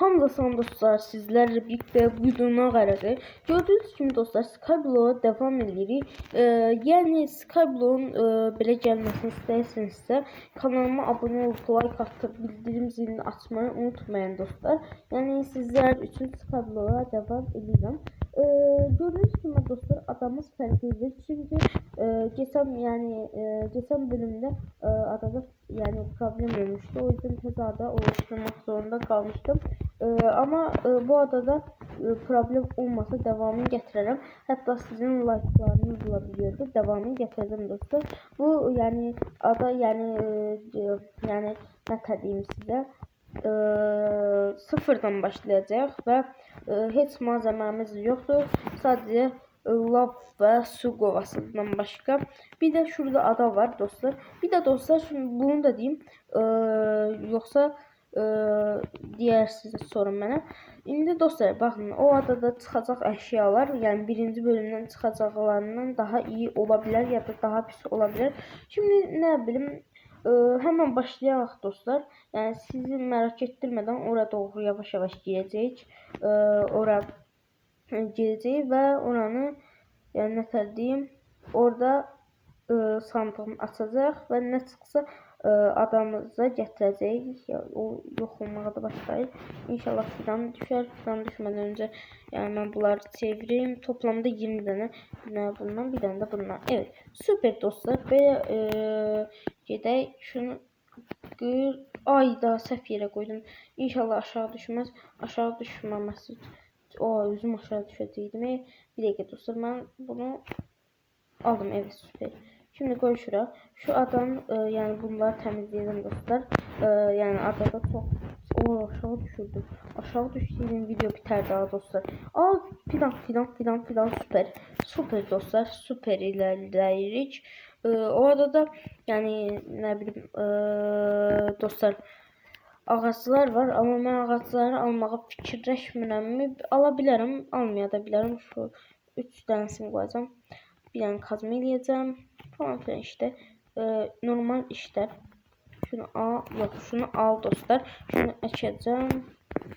Hamza salam dostlar, sizlərlə birlikdə bu videonun qararı. Gördüyünüz kimi dostlar, Skyblow-a davam edirik. E, yəni Skyblow-un e, belə gəlməsini istəyirsinizsə, kanalıma abunə olub like atıb bildirim zilini açmayı unutmayın dostlar. Yəni sizlər üçün Skyblow-a davam edirəm. E, gördüğünüz gibi dostlar adamız fərqlidir. Çünkü e, geçen yani e, geçen bölümde e, adada yani problem olmuştu. O yüzden tezada oluşturmak zorunda kalmıştım. E, ama e, bu adada e, problem olmasa devamını getireceğim. Hatta sizin like'larınız olabiliyordu. Devamını getireceğim dostlar. Bu yani ada yani e, yani ne diyeyim size e, sıfırdan başlayacaq və e, heç malzəməmiz yoxdur. Sadəcə e, lav və su qovasından başqa. Bir də şurada ada var dostlar. Bir də dostlar şimdi bunu da deyim. E, yoxsa e, deyərsiniz sorun mənə. İndi dostlar baxın o adada çıxacaq əşyalar, yəni birinci bölümdən çıxacaqlarından daha iyi ola bilər ya da daha pis ola bilər. Şimdi nə bilim ee, hemen başlayalım dostlar. Yani sizi merak ettirmeden oraya doğru yavaş yavaş gireceğiz. Ee, oraya gireceğiz ve oranı yani ne diyeyim orada e, sandığını açacaq və nə çıxsa e, adamımıza gətirəcəyik. O yox olmağa da başlayır. İnşallah fidan düşər. Fidan düşmədən öncə yəni mən bunları çevirim. Toplamda 20 dənə bundan, bir dənə də bundan. Evet, super dostlar. Belə e, gedək. Şunu qır. Ay da səhv yerə qoydum. İnşallah aşağı düşməz. Aşağı düşməməsi. O özüm aşağı düşəcəydim. Bir dəqiqə dostlar, mən bunu aldım. Evet, süper. Şimdi koy şura. Şu adam e, yani bunları temizleyelim dostlar. E, yani adada çok o aşağı düşürdüm. Aşağı düştüğüm video biter daha dostlar. Aa fidan fidan fidan fidan süper. Süper dostlar. Süper ilerleyirik. E, o adada yani ne bileyim e, dostlar ağaclar var ama ben ağacları almağa fikirləşmirəmmi? Ala bilərəm, almaya da bilərəm. Şu 3 dənəsini qoyacağam. Bir dənə kazma eləyəcəm falan işte e, normal işler. Şunu al, yok şunu al dostlar. Şunu açacağım.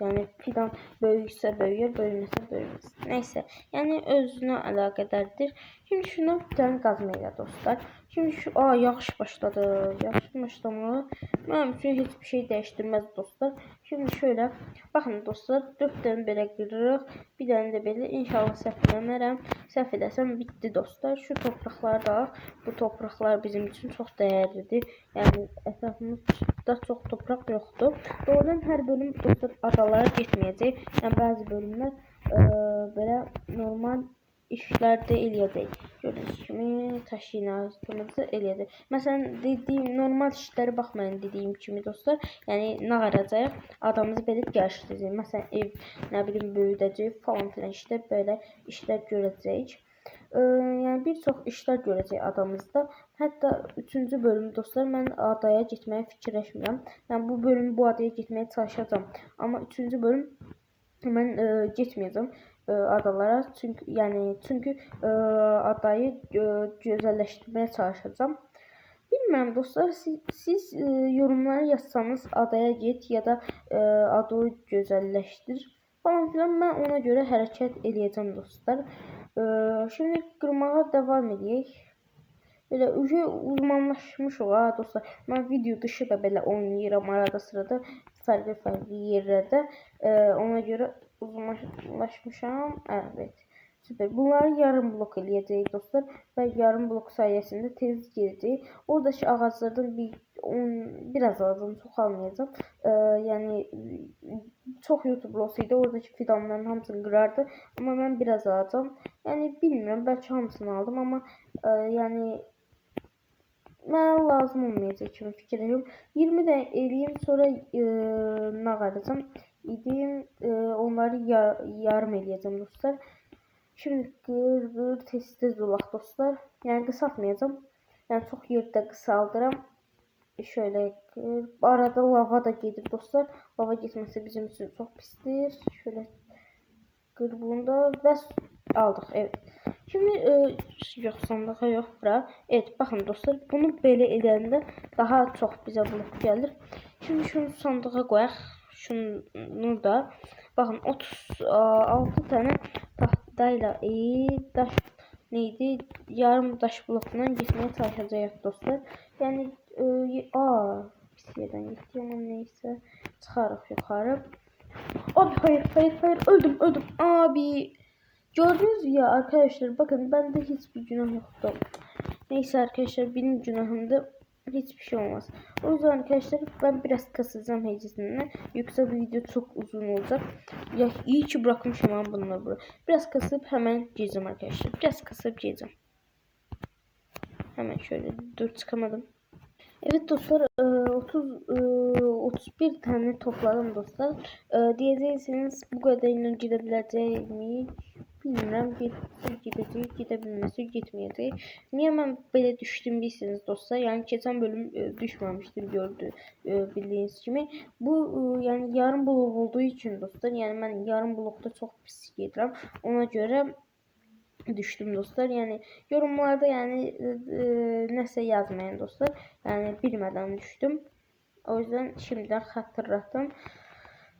Yani fidan böyükse böyür, böyümese böyümez. Neyse. Yani özüne əlaqədardır. Şimdi şunu bir tane qazmayla dostlar. Şimdi şu aa yaxşı başladı. Yaxşı başlamalı. Mənim üçün heç bir şey değiştirmez dostlar. Şimdi şöyle bakın dostlar 4 tane belə qırırıq. Bir tane de belə inşallah səhv eləmərəm. Səhv edəsəm bitdi dostlar. Şu topraklarda bu topraklar bizim için çok değerlidir. Yani ətrafımızda çox toprak yoxdur. Doğrudan hər bölüm dostlar adalara getməyəcək. Yəni bəzi bölümlər e, belə normal işlerde eləyəcək. Gördüyünüz kimi təşkilatımızı eləyəcək. Məsələn, dediyim normal işlərə baxmayın dediyim kimi dostlar. Yəni nə qaracaq? Adamımızı belə gəlişdirəcək. Məsələn, ev nə bilim böyüdəcək falan filan işte belə işlər görəcəyik. Ee, yəni bir çox işlər görəcək adamızda. Hətta 3-cü bölüm dostlar mən adaya getməyə fikirləşmirəm. Yəni bu bölüm bu adaya getməyə çalışacağam. Amma 3-cü bölüm mən e, getməyəcəm e, adalara. Çünkü yani çünkü e, adayı e, güzelleştirmeye çalışacağım. Bilmiyorum dostlar siz, siz e, yorumlara yazsanız adaya git ya da e, adayı güzelleştir falan filan ben ona göre hareket edeceğim dostlar. E, şimdi kırmaya devam edeyim. Böyle ucu uzmanlaşmış ola dostlar. Ben video dışı da belə oynayıram arada sırada fərqli fərqli yerlərdə. E, ona göre uzmanlaşmışam. Evet. Süper. Bunları yarım blok eləyəcəyik dostlar və yarım blok sayəsində tez gedəcəyik. Oradakı ağaclardan bir on, biraz alacağım, çox almayacağım. Ee, yəni çox YouTube olsaydı oradakı fidanların hamısını qırardı. Amma mən biraz alacağım. Yəni bilmirəm, bəlkə hamısını aldım, amma e, yəni mən lazım olmayacaq kimi fikirləşirəm. 20 də eləyim, sonra e, nə qalacam? idim. E, onları yar, yarım eləyəcəm dostlar. Şimdi qır, qır, tez-tez olaq dostlar. Yəni qısaltmayacağım. Yəni çox yerdə qısaldıram. Şöyle qır. Arada lava da gedir dostlar. Lava getməsi bizim üçün çox pisdir. Şöyle qır bunda və aldık. Evet. Şimdi e, yok sandığa yok bura. Evet bakın dostlar bunu belə edəndə daha çox bizə blok gəlir. Şimdi şunu sandığa qoyaq. şunu da bakın 36 tane tahtayla e, daş neydi yarım daş blokundan gitmeye çalışacağız dostlar. Yani e, aa pis yerden gitti ama neyse çıkarıq yukarı. Abi hayır hayır hayır öldüm öldüm abi. Gördünüz ya arkadaşlar bakın bende hiçbir günah yoktu. Neyse arkadaşlar benim günahımda hiçbir şey olmaz. O yüzden arkadaşlar ben biraz kasacağım heyecanını. Yoksa bu video çok uzun olacak. Ya iyi ki bırakmışım ben bunları buraya. Biraz kasıp hemen gireceğim arkadaşlar. Biraz kasıp gireceğim. Hemen şöyle dur çıkamadım. Evet dostlar e, 30 e, 31 tane topladım dostlar. E, diyeceksiniz bu kadarıyla gidebileceğim getsə gedəcək, gedə bilməsə getməyəcək. Niyə mən belə düşdüm bilirsiniz dostlar? Yəni keçən bölüm e, düşməmişdim gördü e, bildiyiniz kimi. Bu e, yəni yarım blok olduğu üçün dostlar, yəni mən yarım blokda çox pis gedirəm. Ona görə düştüm dostlar. Yani yorumlarda yani e, e, nəsə yazmayın dostlar. Yani bilmədən düştüm. O yüzden şimdiden hatırlattım.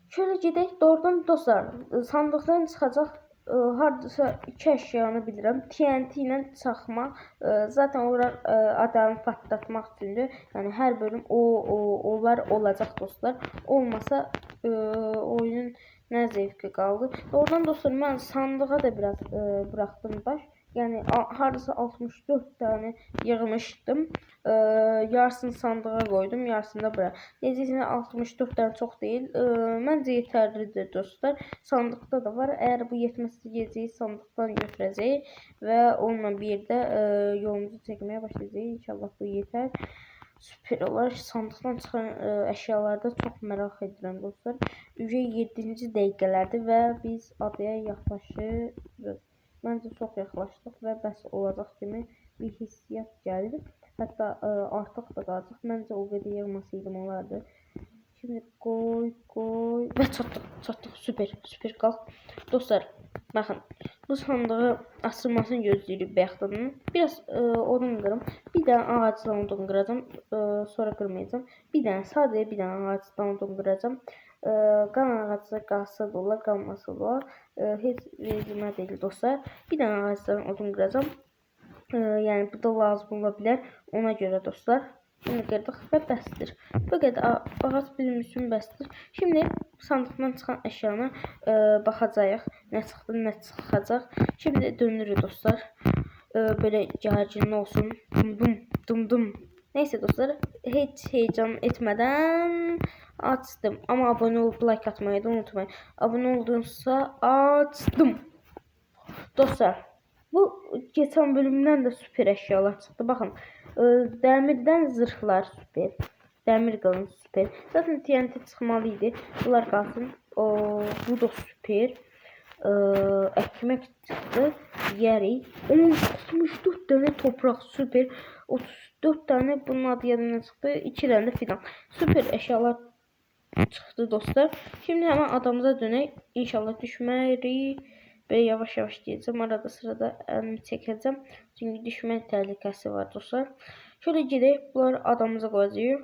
Şöyle gedək doğrudan dostlar. Sandıqdan çıxacaq e, hardasa iki əşyanı bilirəm. TNT ilə çaxma. E, zaten onlar e, adamı patlatmaq üçündür. Yəni hər bölüm o, o onlar olacaq dostlar. Olmasa e, oyunun nə zevki qaldı. Oradan dostlar mən sandığa da biraz e, buraxdım baş. Yani hardasa 64 tane yığmışdım. Ee, yarısını sandığa koydum, yarısını da bura. Necəsinə 64 tane çok değil. Ee, məncə yeterlidir dostlar. Sandıqda da var. Eğer bu yetməzsə gedəcəyik sandıqdan götürəcəyik və onunla bir yerdə e, yolumuzu çəkməyə başlayacağıq. İnşallah bu yeter. Süper olar. Sandıqdan çıxan e, əşyalarda çox merak edirəm dostlar. Ücə 7-ci dəqiqələrdir və biz adaya yaxlaşırıq. Məncə çox yaxlaşdıq və bəs olacaq kimi bir hissiyat gəlir. Hətta ə, artıq da qalacaq. Məncə o qədər yığmasaydım olardı. Şimdi koy koy və çatdıq, çatdıq. Süper, süper qalx. Dostlar, baxın. Bu sandığı açılmasını gözləyirik bayaqdan. Biraz ə, odun qırım. Bir dənə ağacdan odun qıracağam. Ə, sonra qırmayacağam. Bir dənə sadəcə bir dənə ağacdan odun qıracağam. Ə, qan ağacı qalsa da olar, qalmasa da olar. Ə, heç vecimə deyil dostlar. Bir dənə ağacdan odun qıracağam. Ə, yəni bu da lazım ola bilər. Ona görə dostlar. Şimdi qırdıq və bəsdir. Bu qədər ağac bizim üçün bəsdir. Şimdi sandıqdan çıxan əşyanı ə, baxacağıq. Nə çıxdı, nə çıxacaq. Şimdi dönürük dostlar. Ə, belə gərginli olsun. Dum dum dum dum. Neyse dostlar, heç heyecan etmədən açdım. Amma abunə olub like atmayı da unutmayın. Abunə oldunuzsa açdım. Dostlar, bu geçen bölümdən də süper əşyalar çıxdı. Baxın, ə, dəmirdən zırhlar süper. Dəmir qalın süper. Zaten TNT çıxmalı idi. Bunlar qalsın. O, bu da süper. Ə, ekmek çıxdı. Yeyərik. 64 tane toprak süper. 34 tane bunun adı yadımdan çıxdı. 2 tane də fidan. Süper əşyalar çıxdı dostlar. Şimdi hemen adamıza dönək. İnşallah düşmərik. Ve yavaş yavaş diyeceğim. Arada sırada elimi çekeceğim. Çünkü düşme tehlikesi var dostlar. Şöyle gidelim. Bunları adamımıza koyacağız.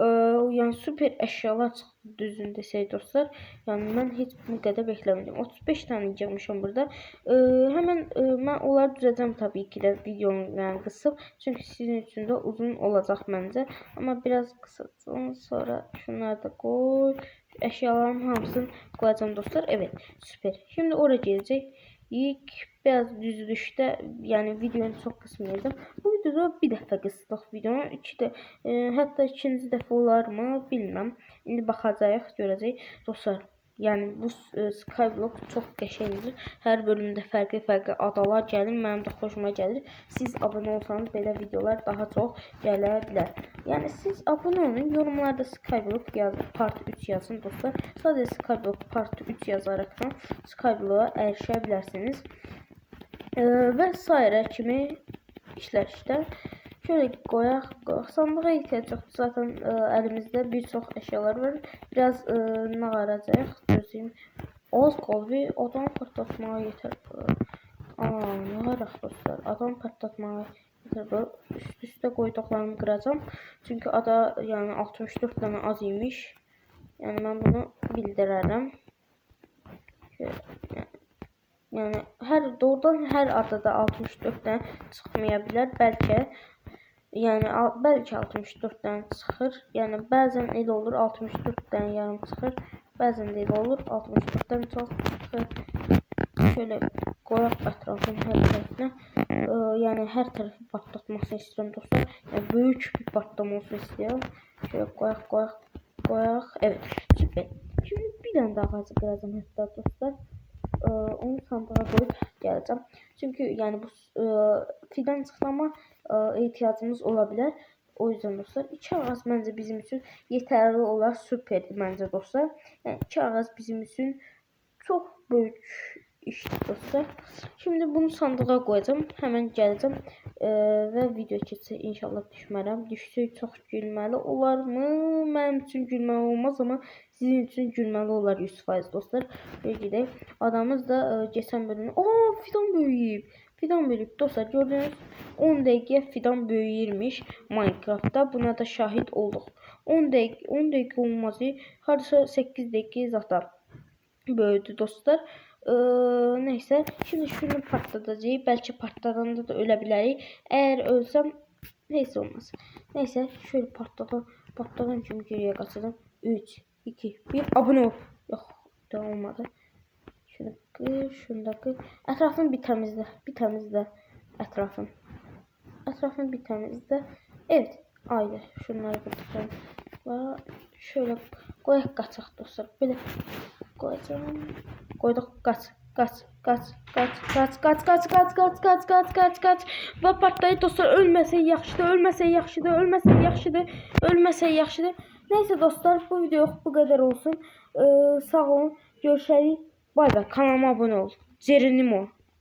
Ee, yani süper eşyalar çıxdı düzün desək dostlar. Yəni mən heç bu qədər bekləmirdim. 35 tane yığmışam burada. Ee, hemen e, mən onları düzəcəm tabii ki də videonun yəni qısıb. Çünki sizin üçün də uzun olacaq məncə. Amma biraz qısacağım. Sonra şunları da qoy. Eşyalarımın hamısını koyacağım dostlar. Evet süper. Şimdi oraya gelecek. İlk biraz düzülüşte yani videonun çok kısmıydım. Bu videoda bir dəfə qısdıq videonu. İki də e, hətta ikinci dəfə olar mı bilmem. İndi baxacağıq, görəcəyik. Dostlar, yəni bu e, Skyblock çox qəşəngdir. Hər bölümdə fərqli-fərqli adalar gəlir. Mənim də xoşuma gəlir. Siz abunə olsanız belə videolar daha çox gələ bilər. Yəni siz abunə olun, yorumlarda Skyblock yazın, part 3 yazın dostlar. Sadəcə Skyblock part 3 yazarakdan Skyblock'a erişə bilərsiniz. E, və sairə kimi işlər işte. Şöyle koyak, koyak. Sandığa ihtiyaç yok. Zaten e, elimizde birçok eşyalar var. Biraz e, ne basayım. Olkol bir adam patlatmaya yeterli. Aa, yığaraq dostlar. Adam patlatmağa yeterli. Üst üstə qoyduqlarımı qıracam. Çünki ada yəni 64 dənə az imiş. Yəni mən bunu bildirərəm. Yəni, yəni hər doğrudan hər adada 64 dənə çıxmaya bilər. Bəlkə Yəni bəlkə 64-dən çıxır. Yəni bəzən elə olur 64-dən yarım çıxır. Bəzən də olur 64 dənə çox çıxır. Şöyle qoyaq ətrafın hər tərəfinə. Ee, yəni hər tərəfi partlatmasını istəyirəm dostlar. Yəni böyük bir patlama olsun istəyirəm. Şöyle qoyaq, qoyaq, qoyaq. Evet, süper. Şimdi bir dənə daha ağacı qıracağım hətta dostlar. Ee, onu sandığa qoyub gələcəm. Çünki yəni bu e, fidan çıxlama e, ehtiyacımız ola bilər. O yüzden dostlar iki ağac bence bizim için yeterli olar süperdir bence dostlar. Yani iki ağac bizim için çok büyük iştir dostlar. Şimdi bunu sandığa koyacağım. Hemen geleceğim. Ee, ve video keçsə inşallah düşmərəm. Düşsək çox gülməli olarmı? Mənim üçün gülməli olmaz ama sizin üçün gülməli olar 100% dostlar. Böyle gedək. Adamız da e, geçən bölümdə Aa fidan böyüyüb. Fidan böyüyüb dostlar gördünüz. 10 dəqiqə fidan böyüyürmüş Minecraft'ta. Buna da şahit olduq. 10 dəqiqə 10 dəqiqə olmazı hardasa 8 dəqiqə zaten böyüdü dostlar. Ee, neyse şimdi şunu patlatacağız. Belki patladığında da ölebilirik. Eğer ölsem neyse olmaz. Neyse şöyle patladı. Patladan çünkü geriye kaçalım. 3, 2, 1 abone ol. Yok da olmadı. şuradakı, şuradakı. Ətrafını bir təmizlə, bir təmizlə ətrafın. Ətrafını bir təmizlə. Evet, ayrı. Şunları bir təmizlə. Şöyle qoyaq qaçaq dostlar. Belə qoyacağam. Qoyduq qaç, qaç, qaç, qaç, qaç, qaç, qaç, qaç, qaç, qaç, qaç, qaç, qaç. Və partlayır dostlar. Ölməsə yaxşıdır, ölməsə yaxşıdır, ölməsə yaxşıdır, ölməsə yaxşıdır. Nəysə dostlar, bu video bu qədər olsun. Ee, sağ olun. Görüşərik. Bay bay. Kanalıma abone ol. Cerinimo.